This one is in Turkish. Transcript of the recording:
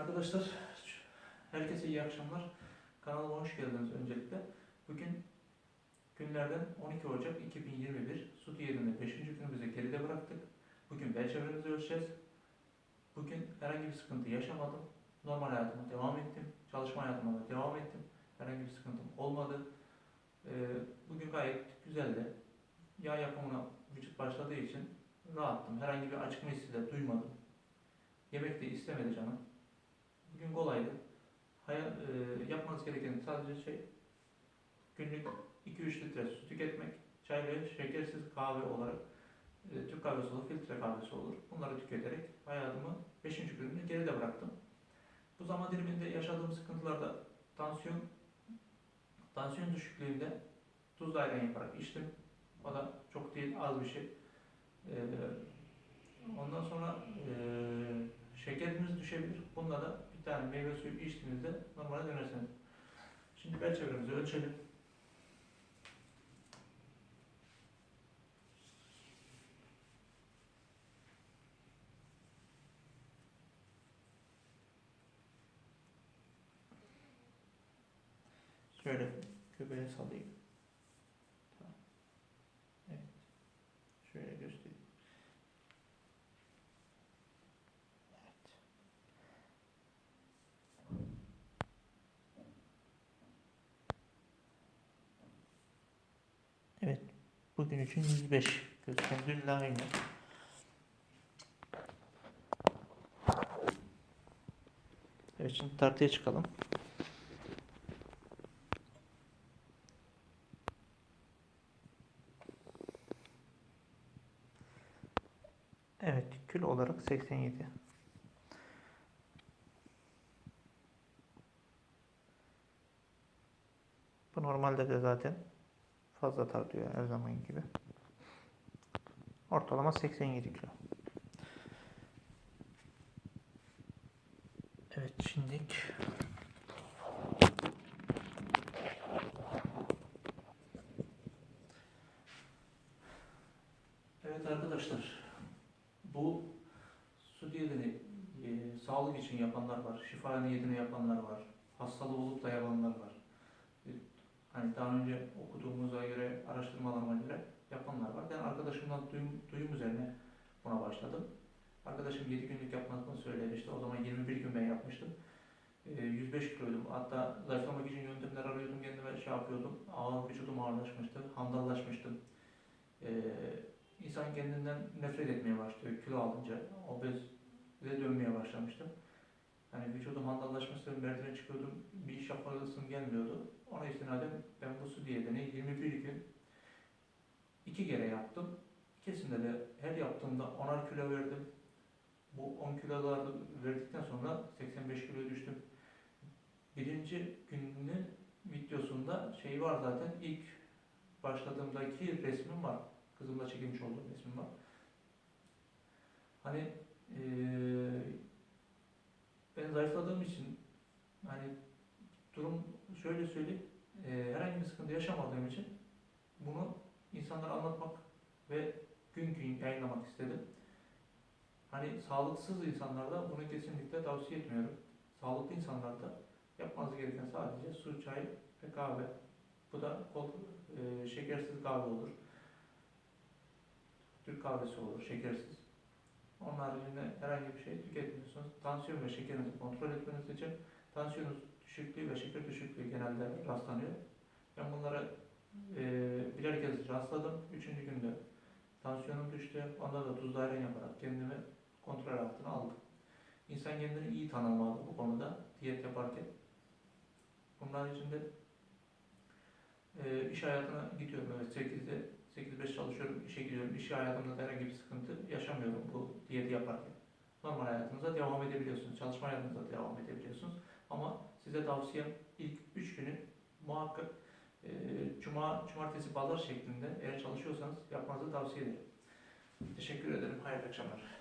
Arkadaşlar, herkese iyi akşamlar. Kanalıma hoş geldiniz öncelikle. Bugün günlerden 12 Ocak 2021. Su diyetinde 5. günümüzü geride bıraktık. Bugün bel çevremizi ölçeceğiz. Bugün herhangi bir sıkıntı yaşamadım. Normal hayatıma devam ettim. Çalışma hayatıma da devam ettim. Herhangi bir sıkıntım olmadı. Ee, bugün gayet güzeldi. Yağ yapımına vücut başladığı için rahattım. Herhangi bir acıkma hissi de duymadım. Yemek de istemedi canım. Bugün kolaydı. Hayal, e, yapmanız gereken sadece şey günlük 2-3 litre su tüketmek, çay ve şekersiz kahve olarak e, Türk kahvesi olur, filtre kahvesi olur. Bunları tüketerek hayatımı 5. gününü geride bıraktım. Bu zaman diliminde yaşadığım sıkıntılarda tansiyon tansiyon düşüklüğünde tuzlu ayran yaparak içtim. O da çok değil, az bir şey. E, ondan sonra e, şekeriniz düşebilir. Bunda da bir tane meyve suyu içtiğinizde normale dönersiniz. Şimdi bel çevremizi ölçelim. Şöyle göbeğe salayım. Tamam. Evet. Şöyle göstereyim. Evet. Evet. Bugün için 105 gözüküyor. Dünle aynı. Evet şimdi tartıya çıkalım. Evet, kilo olarak 87. Bu normalde de zaten fazla tartıyor her zaman gibi. Ortalama 87 kilo. Evet, şimdi Evet arkadaşlar, bu su diyetini e, sağlık için yapanlar var, şifa niyetine yapanlar var, hastalığı olup da yapanlar var. E, hani daha önce okuduğumuza göre, araştırmalarıma göre yapanlar var. Ben arkadaşımdan duyum, duyum üzerine buna başladım. Arkadaşım 7 günlük yapmasını söyledi işte. O zaman 21 gün ben yapmıştım. E, 105 kiloydum. Hatta zayıflamak için yöntemler arıyordum, kendime şey yapıyordum. Ağır vücudum ağırlaşmıştı, handallaşmıştım. E, İnsan kendinden nefret etmeye başlıyor kilo alınca. Obezle dönmeye başlamıştım. Hani vücudum handallaşmıştı, merdivene çıkıyordum, bir iş yapasım gelmiyordu. Ona istinaden ben bu su diyetini 21 gün iki kere yaptım. İkisinde de her yaptığımda 10'ar kilo verdim. Bu 10 kiloları verdikten sonra 85 kilo düştüm. Birinci günün videosunda şey var zaten ilk başladığımdaki resmim var. Kızımla çekilmiş olduğum resmim var. Hani eee ben zayıfladığım için hani durum şöyle söyleyeyim eee, herhangi bir sıkıntı yaşamadığım için bunu insanlara anlatmak ve gün gün yayınlamak istedim. Hani sağlıksız insanlarda bunu kesinlikle tavsiye etmiyorum. Sağlıklı insanlarda yapmanız gereken sadece su, çay ve kahve. Bu da kol, eee, şekersiz kahve olur. Türk kahvesi olur, şekersiz. Onun haricinde herhangi bir şey tüketmiyorsunuz. Tansiyon ve şekerinizi kontrol etmeniz için tansiyonunuz düşüklüğü ve şeker düşüklüğü genelde rastlanıyor. Ben bunlara e, birer kez rastladım. Üçüncü günde tansiyonum düştü. Onda da tuzlu ayran yaparak kendimi kontrol altına aldım. İnsan kendini iyi tanımalı bu konuda diyet yaparken. Bunun haricinde e, iş hayatına gidiyorum. Evet 8'de 8-5 çalışıyorum, işe gidiyorum. İş hayatımda da herhangi bir sıkıntı yaşamıyorum bu diyeti yaparken. Normal hayatınıza devam edebiliyorsunuz. Çalışma hayatınıza devam edebiliyorsunuz. Ama size tavsiyem ilk 3 günü muhakkak e, cuma, cumartesi, pazar şeklinde eğer çalışıyorsanız yapmanızı tavsiye ederim. Teşekkür ederim. Hayırlı akşamlar.